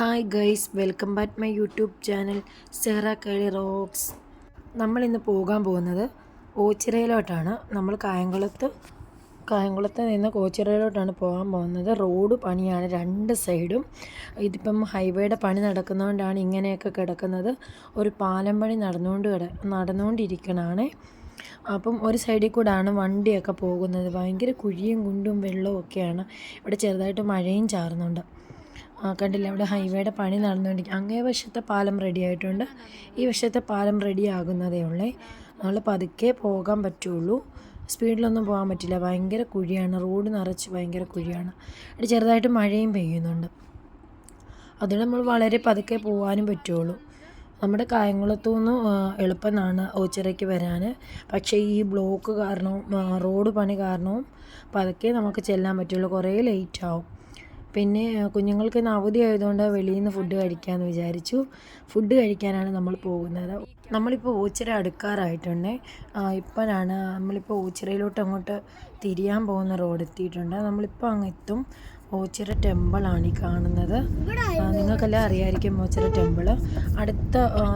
Hi guys welcome back my YouTube channel Cera Keli rocks നമ്മൾ ഇന്ന് പോകാൻ പോകുന്നത് ഓച്ചിറയിലോട്ടാണ്. നമ്മൾ കായംകുളത്ത് കായംകുളത്ത് നിന്ന് കോച്ചിറയിലോട്ടാണ് പോകാൻ പോകുന്നത്. റോഡ് പണിയാണ് രണ്ട് സൈഡും. ഇതിപ്പം ഹൈവേയുടെ പണി നടക്കുന്നതുകൊണ്ടാണ് ഇങ്ങനെയൊക്കെ കിടക്കുന്നത്. ഒരു പാലം പണി നടന്നുകൊണ്ട് കിട അപ്പം ഒരു സൈഡിൽ കൂടാണ് വണ്ടിയൊക്കെ പോകുന്നത്. ഭയങ്കര കുഴിയും കുണ്ടും വെള്ളവും ഒക്കെയാണ്. ഇവിടെ ചെറുതായിട്ട് മഴയും ചാറുന്നുണ്ട്. കണ്ടില്ല? അവിടെ ഹൈവേയുടെ പണി നടന്നുകൊണ്ടിരിക്കും അങ്ങേ വശത്തെ പാലം റെഡി ആയിട്ടുണ്ട്. ഈ വശത്തെ പാലം റെഡി ആകുന്നതേ ഉള്ളേ. നമ്മൾ പതുക്കെ പോകാൻ പറ്റുള്ളൂ. സ്പീഡിലൊന്നും പോകാൻ പറ്റില്ല. ഭയങ്കര കുഴിയാണ്. റോഡ് നിറച്ച് ഭയങ്കര കുഴിയാണ്. അവിടെ ചെറുതായിട്ട് മഴയും പെയ്യുന്നുണ്ട്. അതുകൊണ്ട് നമ്മൾ വളരെ പതുക്കെ പോകാനും പറ്റുള്ളൂ. നമ്മുടെ കായംകുളത്തു നിന്ന് എളുപ്പമാണ് ഓച്ചിറയ്ക്ക് വരാൻ പക്ഷേ ഈ ബ്ലോക്ക് കാരണവും റോഡ് പണി കാരണവും പതുക്കെ നമുക്ക് ചെല്ലാൻ പറ്റുള്ളൂ. കുറേ ലേറ്റ് ആവും. പിന്നെ കുഞ്ഞുങ്ങൾക്ക് ഇന്ന് അവധി ആയതുകൊണ്ട് വെളിയിൽ നിന്ന് ഫുഡ് കഴിക്കാമെന്ന് വിചാരിച്ചു. ഫുഡ് കഴിക്കാനാണ് നമ്മൾ പോകുന്നത്. നമ്മളിപ്പോൾ ഓച്ചിറ അടുക്കാറായിട്ടുണ്ട്. ഇപ്പോഴാണ് നമ്മളിപ്പോൾ ഓച്ചിറയിലോട്ട് അങ്ങോട്ട് തിരിയാൻ പോകുന്ന റോഡ് എത്തിയിട്ടുണ്ട്. നമ്മളിപ്പോൾ അങ്ങ് എത്തും. ഓച്ചിറ ടെമ്പിളാണ് ഈ കാണുന്നത്. നിങ്ങൾക്കെല്ലാം അറിയാമായിരിക്കും ഓച്ചിറ ടെമ്പിൾ അടുത്ത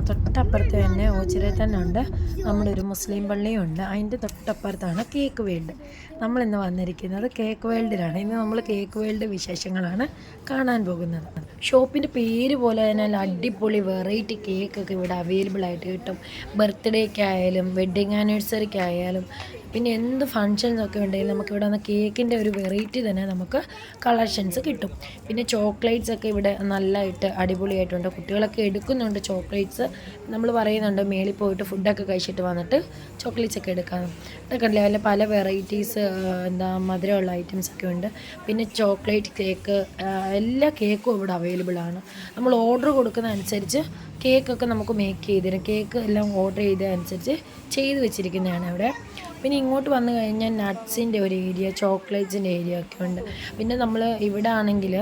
തൊട്ടപ്പുറത്ത് തന്നെ ഓച്ചിറയിൽ തന്നെ ഉണ്ട് നമ്മുടെ ഒരു മുസ്ലിം പള്ളിയുണ്ട്. അതിന്റെ തൊട്ടപ്പുറത്താണ് കേക്ക് വേൾഡ്. നമ്മൾ ഇന്ന് വന്നിരിക്കുന്നത് കേക്ക് വേൾഡിലാണ്. ഇന്ന് നമ്മൾ കേക്ക് വേൾഡ് വിശേഷങ്ങളാണ് കാണാൻ പോകുന്നത്. ഷോപ്പിന്റെ പേര് പോലെ തന്നെ അടിപൊളി വെറൈറ്റി കേക്കൊക്കെ ഇവിടെ അവൈലബിൾ ആയിട്ട് കിട്ടും. ബർത്ത്ഡേക്കായാലും വെഡ്ഡിങ് ആനിവേഴ്സറിക്ക് ആയാലും പിന്നെ എന്ത് ഫങ്ഷൻസ് ഒക്കെ ഉണ്ടെങ്കിലും നമുക്ക് ഇവിടെ വന്ന കേക്കിന്റെ ഒരു വെറൈറ്റി തന്നെ നമുക്ക് കളക്ഷൻസ് കിട്ടും. പിന്നെ ചോക്ലേറ്റ്സ് ഒക്കെ ഇവിടെ നല്ലതായിട്ട് അടിപൊളിയായിട്ടുണ്ട്. കുട്ടികളൊക്കെ എടുക്കുന്നുണ്ട് ചോക്ലേറ്റ്സ് നമ്മൾ പറയുന്നുണ്ട് മേളിൽ പോയിട്ട് ഫുഡൊക്കെ കഴിച്ചിട്ട് വന്നിട്ട് ചോക്ലേറ്റ്സ് ഒക്കെ എടുക്കാം. ഇതൊക്കെ ഉണ്ടല്ലേ അതിൽ പല വെറൈറ്റീസ് എന്താ മധുരമുള്ള ഐറ്റംസ് ഒക്കെ ഉണ്ട്. പിന്നെ ചോക്ലേറ്റ് കേക്ക് എല്ലാ കേക്കും ഇവിടെ അവൈലബിൾ ആണ്. നമ്മൾ ഓർഡർ കൊടുക്കുന്ന അനുസരിച്ച് കേക്കൊക്കെ നമുക്ക് മേക്ക് ചെയ്തിരുന്നു കേക്ക് എല്ലാം ഓർഡർ ചെയ്ത അനുസരിച്ച് ചെയ്ത് വെച്ചിരിക്കുന്നതാണ് അവിടെ പിന്നെ ഇങ്ങോട്ട് വന്നു കഴിഞ്ഞാൽ നട്ട്സിന്റെ ഒരു ഏരിയ ചോക്ലേറ്റ്സിന്റെ ഏരിയ ഒക്കെ ഉണ്ട്. പിന്നെ നമ്മൾ ഇവിടെ ആണെങ്കിൽ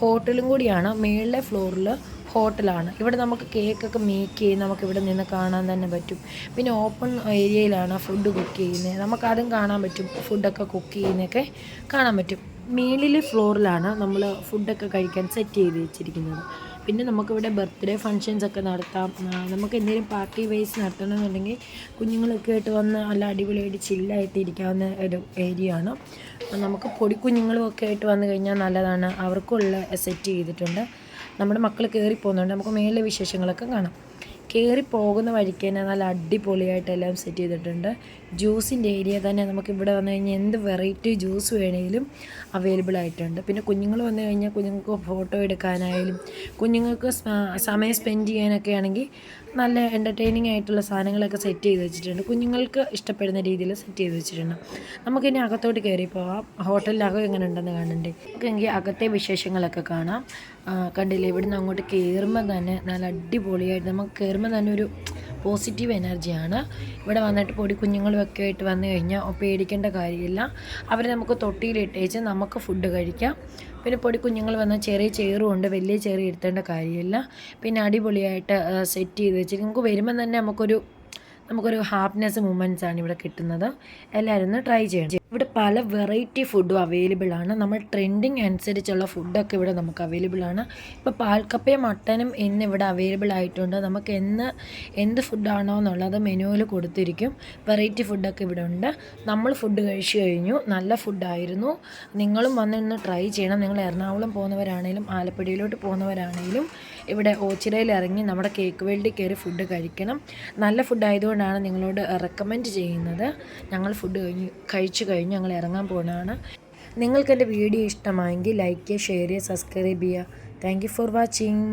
ഹോട്ടലും കൂടിയാണ്. മേളിലെ ഫ്ലോറിൽ ഹോട്ടലാണ്. ഇവിടെ നമുക്ക് കേക്കൊക്കെ മേക്ക് ചെയ്ത് നമുക്ക് ഇവിടെ നിന്ന് കാണാൻ തന്നെ പറ്റും. പിന്നെ ഓപ്പൺ ഏരിയയിലാണ് ഫുഡ് കുക്ക് ചെയ്യുന്നത്. നമുക്ക് അതും കാണാൻ പറ്റും. ഫുഡൊക്കെ കുക്ക് ചെയ്യുന്നതൊക്കെ കാണാൻ പറ്റും. മേളിലെ ഫ്ലോറിലാണ് നമ്മൾ ഫുഡൊക്കെ കഴിക്കാൻ സെറ്റ് ചെയ്ത് വെച്ചിരിക്കുന്നത്. പിന്നെ നമുക്കിവിടെ ബർത്ത്ഡേ ഫങ്ഷൻസ് ഒക്കെ നടത്താം. നമുക്ക് എന്തെങ്കിലും പാർട്ടി വൈസ് നടത്തണമെന്നുണ്ടെങ്കിൽ കുഞ്ഞുങ്ങളൊക്കെ ആയിട്ട് വന്ന് നല്ല അടിപൊളിയായിട്ട് ചില്ലായിട്ട് ഇരിക്കാവുന്ന ഒരു ഏരിയ ആണ്. നമുക്ക് പൊടി കുഞ്ഞുങ്ങളും ഒക്കെ ആയിട്ട് വന്നു കഴിഞ്ഞാൽ നല്ലതാണ്. അവർക്കുള്ള സെറ്റ് ചെയ്തിട്ടുണ്ട്. നമ്മുടെ മക്കൾ കയറി പോകുന്നുണ്ട്. നമുക്ക് മേലെ വിശേഷങ്ങളൊക്കെ കാണാം. കയറി പോകുന്ന വഴിക്ക് തന്നെ നല്ല അടിപൊളിയായിട്ട് എല്ലാം സെറ്റ് ചെയ്തിട്ടുണ്ട്. ജ്യൂസിന്റെ ഏരിയ തന്നെ നമുക്ക് ഇവിടെ വന്നു കഴിഞ്ഞാൽ എന്ത് വെറൈറ്റി ജ്യൂസ് വേണമെങ്കിലും അവൈലബിൾ ആയിട്ടുണ്ട്. പിന്നെ കുഞ്ഞുങ്ങൾ വന്നു കഴിഞ്ഞാൽ കുഞ്ഞുങ്ങൾക്ക് ഫോട്ടോ എടുക്കാനായാലും കുഞ്ഞുങ്ങൾക്ക് സമയം സ്പെൻഡ് ചെയ്യാനൊക്കെ ആണെങ്കിൽ നല്ല എന്റർടൈനിങ് ആയിട്ടുള്ള സാധനങ്ങളൊക്കെ സെറ്റ് ചെയ്ത് വെച്ചിട്ടുണ്ട്. കുഞ്ഞുങ്ങൾക്ക് ഇഷ്ടപ്പെടുന്ന രീതിയിൽ സെറ്റ് ചെയ്ത് വെച്ചിട്ടുണ്ട്. നമുക്കിനി അകത്തോട്ട് കയറി പോവാം. ഹോട്ടലിനകം എങ്ങനെ ഉണ്ടെന്ന് കാണണ്ടേ? നമുക്കെങ്കിൽ അകത്തെ വിശേഷങ്ങളൊക്കെ കാണാം. കണ്ടില്ലേ ഇവിടുന്ന് അങ്ങോട്ട് കയറുമ്പോൾ തന്നെ നല്ല അടിപൊളിയായിട്ട് നമുക്ക് കയറുമ്പോൾ തന്നെ ഒരു പോസിറ്റീവ് എനർജിയാണ് ഇവിടെ വന്നിട്ട് പൊടി കുഞ്ഞുങ്ങളുമൊക്കെ ആയിട്ട് വന്നു കഴിഞ്ഞാൽ പേടിക്കേണ്ട കാര്യമില്ല. അവർ നമുക്ക് തൊട്ടിയിലിട്ടേച്ച് നമുക്ക് ഫുഡ് കഴിക്കാം. പിന്നെ പൊടി കുഞ്ഞുങ്ങൾ വന്നാൽ ചെറിയ ചേറുമുണ്ട് വലിയ ചേറ് ഇരുത്തേണ്ട കാര്യമില്ല. പിന്നെ അടിപൊളിയായിട്ട് സെറ്റ് ചെയ്ത് വെച്ച് നമുക്ക് വരുമ്പോൾ തന്നെ നമുക്കൊരു നമുക്കൊരു ഹാപ്പിനെസ് മൂമെന്റ്സ് ആണ് ഇവിടെ കിട്ടുന്നത്. എല്ലാവരും ഒന്ന് ട്രൈ ചെയ്യണം. ഇവിടെ പല വെറൈറ്റി ഫുഡും അവൈലബിൾ ആണ്. നമ്മൾ ട്രെൻഡിങ് അനുസരിച്ചുള്ള ഫുഡൊക്കെ ഇവിടെ നമുക്ക് അവൈലബിൾ ആണ്. ഇപ്പോൾ പാൽക്കപ്പയും മട്ടനും ഇന്ന് ഇവിടെ അവൈലബിൾ ആയിട്ടുണ്ട്. നമുക്ക് എന്ന് എന്ത് ഫുഡാണോ എന്നുള്ളത് മെനുവിൽ കൊടുത്തിരിക്കും. വെറൈറ്റി ഫുഡൊക്കെ ഇവിടെ ഉണ്ട്. നമ്മൾ ഫുഡ് കഴിച്ചു കഴിഞ്ഞു. നല്ല ഫുഡായിരുന്നു നിങ്ങളും വന്നിരുന്ന് ട്രൈ ചെയ്യണം. നിങ്ങൾ എറണാകുളം പോകുന്നവരാണെങ്കിലും ആലപ്പുഴയിലോട്ട് പോകുന്നവരാണേലും ഇവിടെ ഓച്ചിറയിൽ ഇറങ്ങി നമ്മുടെ കേക്ക് വേൾഡിൽ കയറി ഫുഡ് കഴിക്കണം. നല്ല ഫുഡ് ആയതുകൊണ്ടാണ് നിങ്ങളോട് റെക്കമെൻഡ് ചെയ്യുന്നത്. ഞങ്ങൾ ഫുഡ് കഴിഞ്ഞ് കഴിച്ചു കഴിഞ്ഞ് ഞങ്ങൾ ഇറങ്ങാൻ പോകുന്നതാണ് നിങ്ങൾക്ക് എന്റെ വീഡിയോ ഇഷ്ടമായെങ്കിൽ ലൈക്ക് ചെയ്യുക ഷെയർ ചെയ്യുക സബ്സ്ക്രൈബ് ചെയ്യുക. Thank for watching